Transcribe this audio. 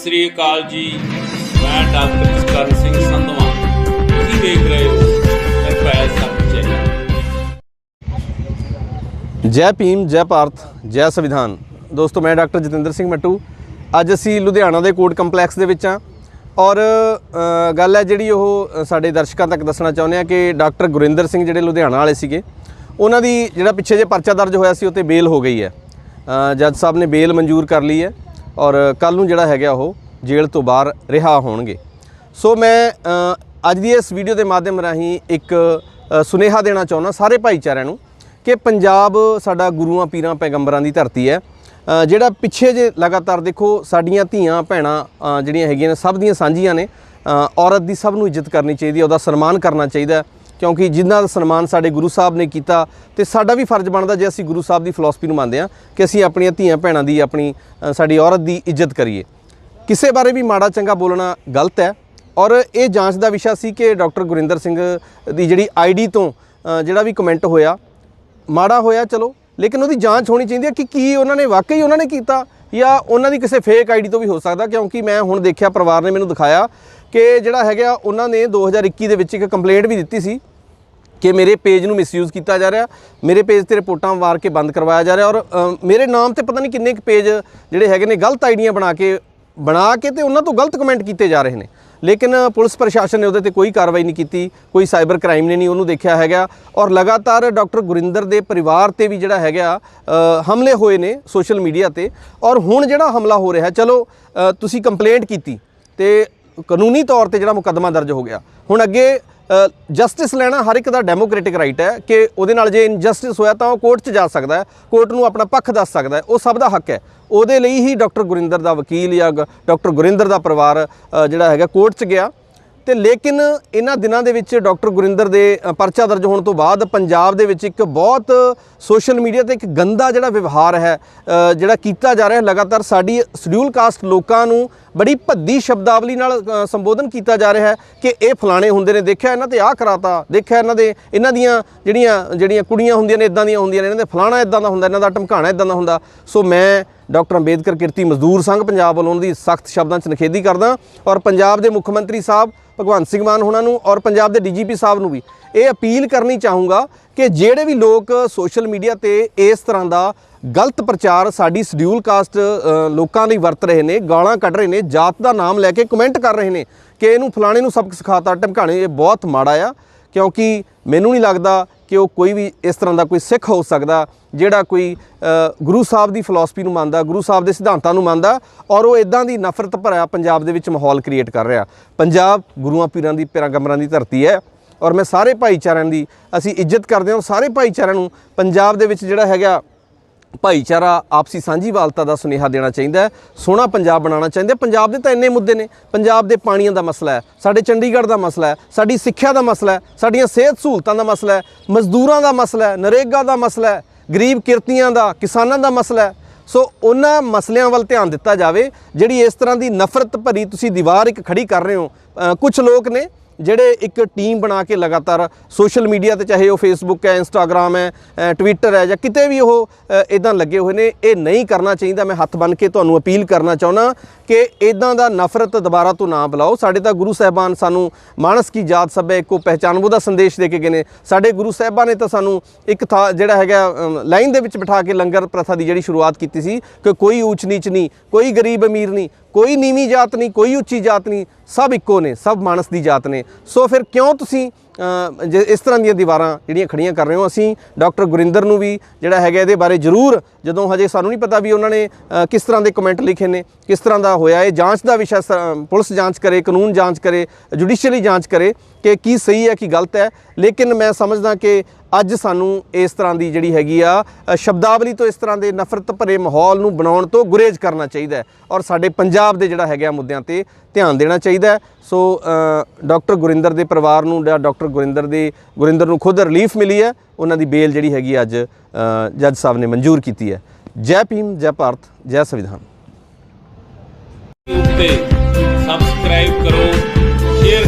ਸਤਿ ਸ੍ਰੀ ਅਕਾਲ ਜੀ। ਮੈਂ ਡਾਕਟਰ ਜਸਕਰਨ ਸਿੰਘ ਸੰਧਵਾ। ਤੁਸੀਂ ਦੇਖ ਰਹੇ ਹੋ ਨਿਰਭੈ ਸੱਚੇ ਜੈ ਭੀਮ, ਜੈ ਭਾਰਤ, ਜੈ ਸੰਵਿਧਾਨ। ਦੋਸਤੋ, ਮੈਂ ਡਾਕਟਰ ਜਤਿੰਦਰ ਸਿੰਘ ਮੱਟੂ। ਅੱਜ ਅਸੀਂ ਲੁਧਿਆਣਾ ਦੇ ਕੋਰਟ ਕੰਪਲੈਕਸ ਦੇ ਵਿੱਚ ਆ ਔਰ ਗੱਲ ਹੈ ਜਿਹੜੀ ਉਹ ਸਾਡੇ ਦਰਸ਼ਕਾਂ ਤੱਕ ਦੱਸਣਾ ਚਾਹੁੰਦੇ ਆ ਕਿ ਡਾਕਟਰ ਗੁਰਿੰਦਰ ਸਿੰਘ ਜਿਹੜੇ ਲੁਧਿਆਣਾ ਵਾਲੇ ਸੀਗੇ, ਉਹਨਾਂ ਦੀ ਜਿਹੜਾ ਪਿੱਛੇ ਜੇ ਪਰਚਾ ਦਰਜ ਹੋਇਆ ਸੀ, ਉਹ ਤੇ ਬੇਲ ਹੋ ਗਈ ਹੈ। ਜੱਜ ਸਾਹਿਬ ਨੇ ਬੇਲ ਮਨਜ਼ੂਰ ਕਰ ਲਈ ਹੈ। ਔਰ ਕੱਲ ਨੂੰ ਜਿਹੜਾ ਹੈਗਾ ਉਹ ਜੇਲ੍ਹ ਤੋਂ ਬਾਹਰ ਰਿਹਾ ਹੋਣਗੇ। ਸੋ ਮੈਂ ਅੱਜ ਦੀ ਇਸ ਵੀਡੀਓ ਦੇ ਮਾਧਿਅਮ ਰਾਹੀਂ ਇੱਕ ਸੁਨੇਹਾ ਦੇਣਾ ਚਾਹੁੰਦਾ ਸਾਰੇ ਭਾਈਚਾਰਿਆਂ ਨੂੰ ਕਿ ਪੰਜਾਬ ਸਾਡਾ ਗੁਰੂਆਂ, ਪੀਰਾਂ, ਪੈਗੰਬਰਾਂ ਦੀ ਧਰਤੀ ਹੈ। ਜਿਹੜਾ ਪਿੱਛੇ ਜੇ ਲਗਾਤਾਰ ਦੇਖੋ ਸਾਡੀਆਂ ਧੀਆਂ, ਭੈਣਾਂ ਜਿਹੜੀਆਂ ਹੈਗੀਆਂ ਨੇ, ਸਭ ਦੀਆਂ ਸਾਂਝੀਆਂ ਨੇ ਔਰਤ ਦੀ ਸਭ ਨੂੰ ਇੱਜ਼ਤ ਕਰਨੀ ਚਾਹੀਦੀ ਹੈ, ਉਹਦਾ ਸਨਮਾਨ ਕਰਨਾ ਚਾਹੀਦਾ ਕਿਉਂਕਿ ਜਿਨ੍ਹਾਂ ਦਾ ਸਨਮਾਨ ਸਾਡੇ ਗੁਰੂ ਸਾਹਿਬ ਨੇ ਕੀਤਾ ਤੇ ਸਾਡਾ ਵੀ ਫਰਜ਼ ਬਣਦਾ ਜੇ ਅਸੀਂ ਗੁਰੂ ਸਾਹਿਬ ਦੀ ਫਿਲਾਸਫੀ ਨੂੰ ਮੰਨਦੇ ਹਾਂ ਕਿ ਅਸੀਂ ਆਪਣੀਆਂ ਧੀਆਂ ਭੈਣਾਂ ਦੀ ਆਪਣੀ ਸਾਡੀ ਔਰਤ ਦੀ ਇੱਜ਼ਤ ਕਰੀਏ। ਕਿਸੇ ਬਾਰੇ ਵੀ ਮਾੜਾ ਚੰਗਾ ਬੋਲਣਾ ਗਲਤ ਹੈ ਔਰ ਇਹ ਜਾਂਚ ਦਾ ਵਿਸ਼ਾ ਸੀ ਕਿ ਡਾਕਟਰ ਗੁਰਿੰਦਰ ਸਿੰਘ ਦੀ ਜਿਹੜੀ ਆਈਡੀ ਤੋਂ ਜਿਹੜਾ ਵੀ ਕਮੈਂਟ ਹੋਇਆ, ਮਾੜਾ ਹੋਇਆ ਚਲੋ, ਲੇਕਿਨ ਉਹਦੀ ਜਾਂਚ ਹੋਣੀ ਚਾਹੀਦੀ ਹੈ ਕਿ ਕੀ ਉਹਨਾਂ ਨੇ ਵਾਕਈ ਉਹਨਾਂ ਨੇ ਕੀਤਾ ਜਾਂ ਉਹਨਾਂ ਦੀ ਕਿਸੇ ਫੇਕ ਆਈਡੀ ਤੋਂ ਵੀ ਹੋ ਸਕਦਾ ਕਿਉਂਕਿ ਮੈਂ ਹੁਣ ਦੇਖਿਆ ਪਰਿਵਾਰ ਨੇ ਮੈਨੂੰ ਦਿਖਾਇਆ ਕਿ ਜਿਹੜਾ ਹੈਗਾ ਉਹਨਾਂ ਨੇ 2021 ਦੇ ਵਿੱਚ ਇੱਕ ਕੰਪਲੇਂਟ ਵੀ ਦਿੱਤੀ ਸੀ ਕਿ ਮੇਰੇ ਪੇਜ ਨੂੰ ਮਿਸਯੂਜ਼ ਕੀਤਾ ਜਾ ਰਿਹਾ, ਮੇਰੇ ਪੇਜ ਤੇ ਰਿਪੋਰਟਾਂ ਵਾਰ ਕੇ ਬੰਦ ਕਰਵਾਇਆ ਜਾ ਰਿਹਾ ਔਰ ਮੇਰੇ ਨਾਮ ਤੇ ਪਤਾ ਨਹੀਂ ਕਿੰਨੇ ਕੁ ਪੇਜ ਜਿਹੜੇ ਹੈਗੇ ਨੇ ਗਲਤ ਆਈਡੀਆਂ ਬਣਾ ਕੇ ਬਣਾ ਕੇ ਤੇ ਉਹਨਾਂ ਤੋਂ ਗਲਤ ਕਮੈਂਟ ਕੀਤੇ ਜਾ ਰਹੇ ਨੇ। ਲੇਕਿਨ ਪੁਲਿਸ ਪ੍ਰਸ਼ਾਸਨ ਨੇ ਉਹਦੇ ਤੇ ਕੋਈ ਕਾਰਵਾਈ ਨਹੀਂ ਕੀਤੀ, ਕੋਈ ਸਾਈਬਰ ਕ੍ਰਾਈਮ ਨੇ ਨਹੀਂ ਉਹਨੂੰ ਦੇਖਿਆ ਹੈਗਾ ਔਰ ਲਗਾਤਾਰ ਡਾਕਟਰ ਗੁਰਿੰਦਰ ਦੇ ਪਰਿਵਾਰ ਤੇ ਵੀ ਜਿਹੜਾ ਹੈਗਾ ਹਮਲੇ ਹੋਏ ਨੇ ਸੋਸ਼ਲ ਮੀਡੀਆ ਤੇ ਔਰ ਹੁਣ ਜਿਹੜਾ ਹਮਲਾ ਹੋ ਰਿਹਾ, ਚਲੋ ਤੁਸੀਂ ਕੰਪਲੇਂਟ ਕੀਤੀ ਤੇ ਕਾਨੂੰਨੀ ਤੌਰ ਤੇ ਜਿਹੜਾ ਮੁਕੱਦਮਾ ਦਰਜ ਹੋ ਗਿਆ। ਹੁਣ ਅੱਗੇ ਜਸਟਿਸ ਲੈਣਾ ਹਰ ਇੱਕ ਦਾ ਡੈਮੋਕ੍ਰੈਟਿਕ ਰਾਈਟ ਹੈ ਕਿ ਉਹਦੇ ਨਾਲ ਜੇ ਇਨਜਸਟਿਸ ਹੋਇਆ ਤਾਂ ਉਹ ਕੋਰਟ 'ਚ ਜਾ ਸਕਦਾ ਹੈ ਕੋਰਟ ਨੂੰ ਆਪਣਾ ਪੱਖ ਦੱਸ ਸਕਦਾ ਹੈ, ਉਹ ਸਭ ਦਾ ਹੱਕ ਹੈ। ਉਹਦੇ ਲਈ ਹੀ ਡਾਕਟਰ ਗੁਰਿੰਦਰ ਦਾ ਵਕੀਲ ਜਾਂ ਗ- ਡਾਕਟਰ ਗੁਰਿੰਦਰ ਦਾ ਪਰਿਵਾਰ ਜਿਹੜਾ ਹੈਗਾ ਕੋਰਟ 'ਚ ਗਿਆ। ਤੇ ਲੇਕਿਨ ਇਹਨਾਂ ਦਿਨਾਂ ਦੇ ਵਿੱਚ ਡਾਕਟਰ ਗੁਰਿੰਦਰ ਦੇ ਪਰਚਾ ਦਰਜ ਹੋਣ ਤੋਂ ਬਾਅਦ ਪੰਜਾਬ ਦੇ ਵਿੱਚ ਇੱਕ ਬਹੁਤ ਸੋਸ਼ਲ ਮੀਡੀਆ ਤੇ ਇੱਕ ਗੰਦਾ ਜਿਹੜਾ ਵਿਵਹਾਰ ਹੈ ਜਿਹੜਾ ਕੀਤਾ ਜਾ ਰਿਹਾ ਲਗਾਤਾਰ ਸਾਡੀ ਸ਼ਡਿਊਲ ਕਾਸਟ ਲੋਕਾਂ ਨੂੰ ਬੜੀ ਭੱਦੀ ਸ਼ਬਦਾਵਲੀ ਨਾਲ ਸੰਬੋਧਨ ਕੀਤਾ ਜਾ ਰਿਹਾ ਹੈ ਕਿ ਇਹ ਫਲਾਣੇ ਹੁੰਦੇ ਨੇ। ਦੇਖਿਆ ਇਹਨਾਂ ਤੇ ਆਹ ਕਰਾਤਾ, ਦੇਖਿਆ ਇਹਨਾਂ ਦੇ, ਇਹਨਾਂ ਦੀਆਂ ਜਿਹੜੀਆਂ ਜਿਹੜੀਆਂ ਕੁੜੀਆਂ ਹੁੰਦੀਆਂ ਨੇ ਇਦਾਂ ਦੀਆਂ ਹੁੰਦੀਆਂ ਨੇ, ਇਹਨਾਂ ਦੇ ਫਲਾਣਾ ਇਦਾਂ ਦਾ ਹੁੰਦਾ, ਇਹਨਾਂ ਦਾ ਟਮਕਾਣਾ ਇਦਾਂ ਦਾ ਹੁੰਦਾ। ਸੋ ਮੈਂ ਡਾਕਟਰ ਅੰਬੇਦਕਰ ਕਿਰਤੀ ਮਜ਼ਦੂਰ ਸੰਘ ਪੰਜਾਬ ਵੱਲੋਂ ਉਹਨਾਂ ਦੀ ਸਖਤ ਸ਼ਬਦਾਂ 'ਚ ਨਿਖੇਧੀ ਕਰਦਾ ਔਰ ਪੰਜਾਬ ਦੇ ਮੁੱਖ ਮੰਤਰੀ ਸਾਹਿਬ ਭਗਵੰਤ ਸਿੰਘ ਮਾਨ ਉਹਨਾਂ ਨੂੰ ਔਰ ਪੰਜਾਬ ਦੇ ਡੀਜੀਪੀ ਸਾਹਿਬ ਨੂੰ ਵੀ ਇਹ ਅਪੀਲ ਕਰਨੀ ਚਾਹੂੰਗਾ ਕਿ ਜਿਹੜੇ ਵੀ ਲੋਕ ਸੋਸ਼ਲ ਮੀਡੀਆ ਤੇ ਇਸ ਤਰ੍ਹਾਂ ਦਾ ਗਲਤ ਪ੍ਰਚਾਰ ਸਾਡੀ ਸ਼ਡਿਊਲ ਕਾਸਟ ਲੋਕਾਂ ਲਈ ਵਰਤ ਰਹੇ ਨੇ, ਗਾਲਾਂ ਕੱਢ ਰਹੇ ਨੇ, ਜਾਤ ਦਾ ਨਾਮ ਲੈ ਕੇ ਕਮੈਂਟ ਕਰ ਰਹੇ ਨੇ ਕਿ ਇਹਨੂੰ ਫਲਾਣੇ ਨੂੰ ਸਬਕ ਸਿਖਾਤਾ ਟਮਕਾਣੇ ਇਹ ਬਹੁਤ ਮਾੜਾ ਆ, ਕਿਉਂਕਿ ਮੈਨੂੰ ਨਹੀਂ ਲੱਗਦਾ ਕਿ ਉਹ ਕੋਈ ਵੀ ਇਸ ਤਰ੍ਹਾਂ ਦਾ ਕੋਈ ਸਿੱਖ ਹੋ ਸਕਦਾ, ਜਿਹੜਾ ਕੋਈ ਗੁਰੂ ਸਾਹਿਬ ਦੀ ਫਿਲਾਸਫੀ ਨੂੰ ਮੰਨਦਾ, ਗੁਰੂ ਸਾਹਿਬ ਦੇ ਸਿਧਾਂਤਾਂ ਨੂੰ ਮੰਨਦਾ ਔਰ ਉਹ ਇਦਾਂ ਦੀ ਨਫ਼ਰਤ ਭਰਿਆ ਪੰਜਾਬ ਦੇ ਵਿੱਚ ਮਾਹੌਲ ਕ੍ਰੀਏਟ ਕਰ ਰਿਹਾ। ਪੰਜਾਬ ਗੁਰੂਆਂ ਪੀਰਾਂ ਦੀ ਪੈਗੰਬਰਾਂ ਦੀ ਧਰਤੀ ਹੈ ਔਰ ਮੈਂ ਸਾਰੇ ਭਾਈਚਾਰਿਆਂ ਦੀ ਅਸੀਂ ਇੱਜ਼ਤ ਕਰਦੇ ਹਾਂ ਸਾਰੇ ਭਾਈਚਾਰਿਆਂ ਨੂੰ ਪੰਜਾਬ ਦੇ ਵਿੱਚ ਜਿਹੜਾ ਹੈਗਾ ਭਾਈਚਾਰਾ ਆਪਸੀ ਸਾਂਝੀਵਾਲਤਾ ਦਾ ਸੁਨੇਹਾ ਦੇਣਾ ਚਾਹੀਦਾ ਹੈ, ਸੋਹਣਾ ਪੰਜਾਬ ਬਣਾਉਣਾ ਚਾਹੀਦਾ ਪੰਜਾਬ ਦੇ ਤਾਂ ਇੰਨੇ ਮੁੱਦੇ ਨੇ, ਪੰਜਾਬ ਦੇ ਪਾਣੀਆਂ ਦਾ ਮਸਲਾ ਹੈ, ਸਾਡੇ ਚੰਡੀਗੜ੍ਹ ਦਾ ਮਸਲਾ ਹੈ, ਸਾਡੀ ਸਿੱਖਿਆ ਦਾ ਮਸਲਾ ਹੈ, ਸਾਡੀਆਂ ਸਿਹਤ ਸਹੂਲਤਾਂ ਦਾ ਮਸਲਾ ਹੈ, ਮਜ਼ਦੂਰਾਂ ਦਾ ਮਸਲਾ ਹੈ, ਨਰੇਗਾ ਦਾ ਮਸਲਾ ਹੈ, ਗਰੀਬ ਕਿਰਤੀਆਂ ਦਾ, ਕਿਸਾਨਾਂ ਦਾ ਮਸਲਾ ਹੈ। ਸੋ ਉਹਨਾਂ ਮਸਲਿਆਂ ਵੱਲ ਧਿਆਨ ਦਿੱਤਾ ਜਾਵੇ, ਜਿਹੜੀ ਇਸ ਤਰ੍ਹਾਂ ਦੀ ਨਫ਼ਰਤ ਭਰੀ ਤੁਸੀਂ ਦੀਵਾਰ ਇੱਕ ਖੜੀ ਕਰ ਰਹੇ ਹੋ ਕੁਝ ਲੋਕ ਨੇ ਜਿਹੜੇ ਇੱਕ ਟੀਮ ਬਣਾ ਕੇ ਲਗਾਤਾਰ ਸੋਸ਼ਲ ਮੀਡੀਆ ਤੇ ਚਾਹੇ ਉਹ ਫੇਸਬੁੱਕ ਹੈ ਇੰਸਟਾਗ੍ਰam ਹੈ ਟਵਿੱਟਰ ਹੈ ਜਾਂ ਕਿਤੇ ਵੀ ਉਹ ਇਦਾਂ ਲੱਗੇ ਹੋਏ ਨੇ, ਇਹ ਨਹੀਂ ਕਰਨਾ ਚਾਹੀਦਾ। ਮੈਂ ਹੱਥ ਬੰਨ ਕੇ ਤੁਹਾਨੂੰ ਅਪੀਲ ਕਰਨਾ ਚਾਹੁੰਦਾ ਕਿ ਇਦਾਂ ਦਾ ਨਫ਼ਰਤ ਦੁਬਾਰਾ ਤੋਂ ਨਾ ਬੁਲਾਓ। ਸਾਡੇ ਤਾਂ ਗੁਰੂ ਸਾਹਿਬਾਨ ਸਾਨੂੰ ਮਾਨਸ ਕੀ ਜਾਤ ਸਭੇ ਇੱਕੋ ਪਹਿਚਾਨਬੋ ਦਾ ਸੰਦੇਸ਼ ਦੇ ਕੇ ਗਏ ਨੇ। ਸਾਡੇ ਗੁਰੂ ਸਾਹਿਬਾਨ ਨੇ ਤਾਂ ਸਾਨੂੰ ਇੱਕ ਥਾਂ ਜਿਹੜਾ ਹੈਗਾ ਲਾਈਨ ਦੇ ਵਿੱਚ ਬਿਠਾ ਕੇ ਲੰਗਰ ਪ੍ਰਥਾ ਦੀ ਜਿਹੜੀ ਸ਼ੁਰੂਆਤ ਕੀਤੀ ਸੀ ਕਿ ਕੋਈ ਊਚ ਨੀਚ ਨਹੀਂ, ਕੋਈ ਗਰੀਬ ਅਮੀਰ ਨਹੀਂ ਕੋਈ ਨੀਵੀਂ ਜਾਤ ਨਹੀਂ, ਕੋਈ ਉੱਚੀ ਜਾਤ ਨਹੀਂ, ਸਭ ਇੱਕੋ ਨੇ, ਸਭ ਮਾਨਸ ਦੀ ਜਾਤ ਨੇ। ਸੋ ਫਿਰ ਕਿਉਂ ਤੁਸੀਂ ਜੇ ਇਸ ਤਰ੍ਹਾਂ ਦੀਆਂ ਦੀਵਾਰਾਂ ਜਿਹੜੀਆਂ ਖੜੀਆਂ ਕਰ ਰਹੇ ਹੋ ਅਸੀਂ, ਡਾਕਟਰ ਗੁਰਿੰਦਰ ਨੂੰ ਵੀ ਜਿਹੜਾ ਹੈਗਾ ਇਹਦੇ ਬਾਰੇ ਜ਼ਰੂਰ ਜਦੋਂ ਹਜੇ ਸਾਨੂੰ ਨਹੀਂ ਪਤਾ ਵੀ ਉਹਨਾਂ ਨੇ ਕਿਸ ਤਰ੍ਹਾਂ ਦੇ ਕਮੈਂਟ ਲਿਖੇ ਨੇ, ਕਿਸ ਤਰ੍ਹਾਂ ਦਾ ਹੋਇਆ, ਇਹ ਜਾਂਚ ਦਾ ਵਿਸ਼ਾ ਸ- ਪੁਲਿਸ ਜਾਂਚ ਕਰੇ, ਕਾਨੂੰਨ ਜਾਂਚ ਕਰੇ ਜੁਡੀਸ਼ੀਅਲੀ ਜਾਂਚ ਕਰੇ ਕਿ ਕੀ ਸਹੀ ਹੈ, ਕੀ ਗਲਤ ਹੈ। ਲੇਕਿਨ ਮੈਂ ਸਮਝਦਾ ਕਿ ਅੱਜ ਸਾਨੂੰ ਇਸ ਤਰ੍ਹਾਂ ਦੀ ਜਿਹੜੀ ਹੈਗੀ ਆ ਸ਼ਬਦਾਵਲੀ ਤੋਂ ਇਸ ਤਰ੍ਹਾਂ ਦੇ ਨਫ਼ਰਤ ਭਰੇ ਮਾਹੌਲ ਨੂੰ ਬਣਾਉਣ ਤੋਂ ਗੁਰੇਜ਼ ਕਰਨਾ ਚਾਹੀਦਾ ਔਰ ਸਾਡੇ ਪੰਜਾਬ ਦੇ ਜਿਹੜਾ ਹੈਗਾ ਮੁੱਦਿਆਂ ਤੇ ਧਿਆਨ ਦੇਣਾ ਚਾਹੀਦਾ ਸੋ ਅ, ਡਾਕਟਰ ਗੁਰਿੰਦਰ ਦੇ ਪਰਿਵਾਰ ਨੂੰ ਜਾਂ ਡਾਕਟਰ ਗੁਰਿੰਦਰ ਦੇ ਗੁਰਿੰਦਰ ਨੂੰ ਖੁਦ ਰਿਲੀਫ ਮਿਲੀ ਹੈ। ਉਹਨਾਂ ਦੀ ਬੇਲ ਜਿਹੜੀ ਹੈਗੀ ਅੱਜ ਜੱਜ ਸਾਹਿਬ ਨੇ ਮਨਜ਼ੂਰ ਕੀਤੀ ਹੈ। ਜੈ ਭੀਮ ਜੈ ਭਾਰਤ ਜੈ ਸੰਵਿਧਾਨ। ਉੱਤੇ ਸਬਸਕ੍ਰਾਈਬ ਕਰੋ ਸ਼ੇਅਰ